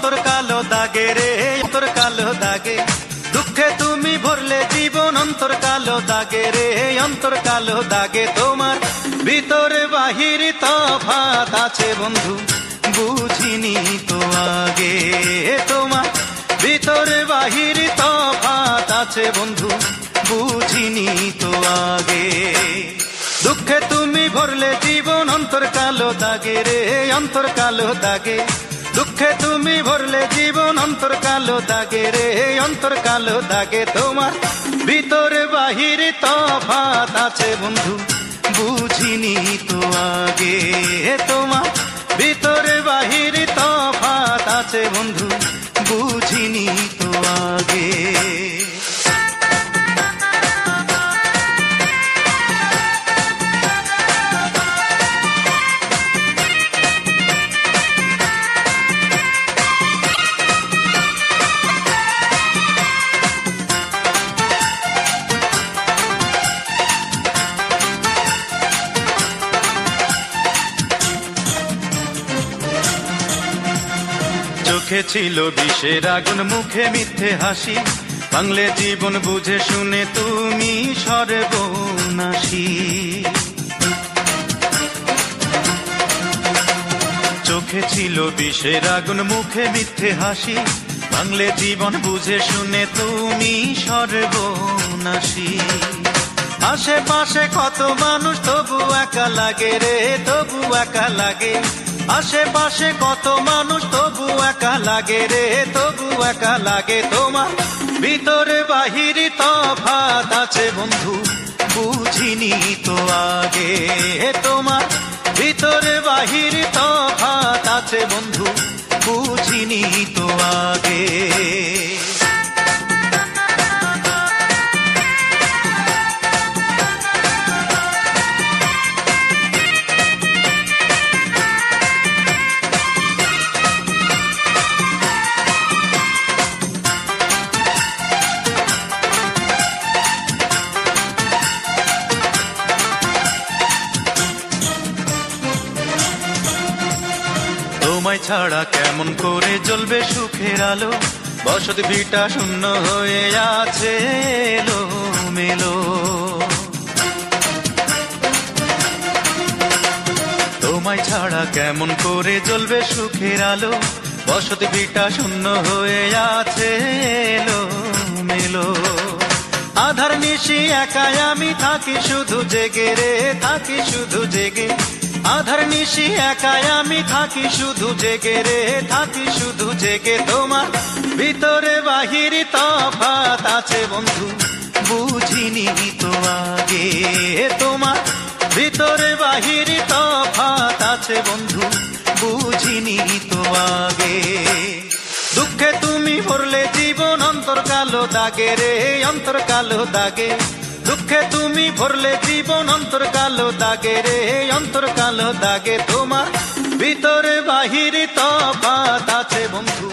অন্তর কালো দাগে রে অন্তর কালো দাগে। দুঃখে তুমি ভরলে জীবন, অন্তর কালো দাগে রে, অন্তর কালো দাগে তোমার। ভিতরে বাহির তফাত আছে বন্ধু, বুঝিনি তো আগে তোমার। ভিতরে বাহির তফাত আছে বন্ধু, বুঝিনি তো আগে। দুঃখে তুমি ভরলে জীবন, অন্তর কালো দাগে রে, অন্তর কালো দাগে। দুঃখে তুমি ভরলে জীবন অন্তর কালো দাগে রে অন্তর কালো দাগে তোমার ভিতরে বাহিরে তফাত আছে বন্ধু। বুঝিনি তো আগে, তোমার ভিতরে বাহিরে তফাত আছে বন্ধু। চোখে ছিল বিষের আগুন, মুখে মিথ্যে হাসি। বাংলে জীবন বুঝে শুনে তুমি সর্বনাশী। চোখে ছিল বিষের আগুন, মুখে মিথ্যে হাসি। বাংলে জীবন বুঝে শুনে তুমি সর্বনাশী। আশেপাশে কত মানুষ, তবু একা লাগে রে, তবু একা লাগে। আশেপাশে কত মানুষ, তবু লাগে রে, তবু একা লাগে তোমার। ভিতরে বাহির তফাত আছে বন্ধু, বুঝিনি তো আগে তোমার। ভিতরে বাহির তফাত আছে বন্ধু, বুঝিনি তো আগে। তোমায় ছাড়া কেমন করে জ্বলবে সুখের আলো? বসত ভিটা শূন্য হয়ে আছে এলো মেলো তোমায় ছাড়া কেমন করে জ্বলবে সুখের আলো? বসত ভিটা শূন্য হয়ে আছে এলো মেলো আধার নিশি একাই আমি থাকি, শুধু জেগে রে, থাকি শুধু জেগে। আধার নিশি একাই আমি থাকি শুধু জেগে রে, থাকি শুধু জেগে তোমার। ভিতরে বাহিরি তফাত আছে বন্ধু, বুঝিনি তো আগে তোমার। ভিতরে বাহিরি তফাত আছে বন্ধু, বুঝিনি তো আগে। দুঃখে তুমি ভরলে জীবন অন্তর কালো দাগে রে অন্তর কালো দাগে। দুঃখে তুমি ভরলে জীবন অন্তর কালো দাগে রে অন্তর কালো দাগে তোমার ভিতরে বাহিরে তফাত আছে বন্ধু।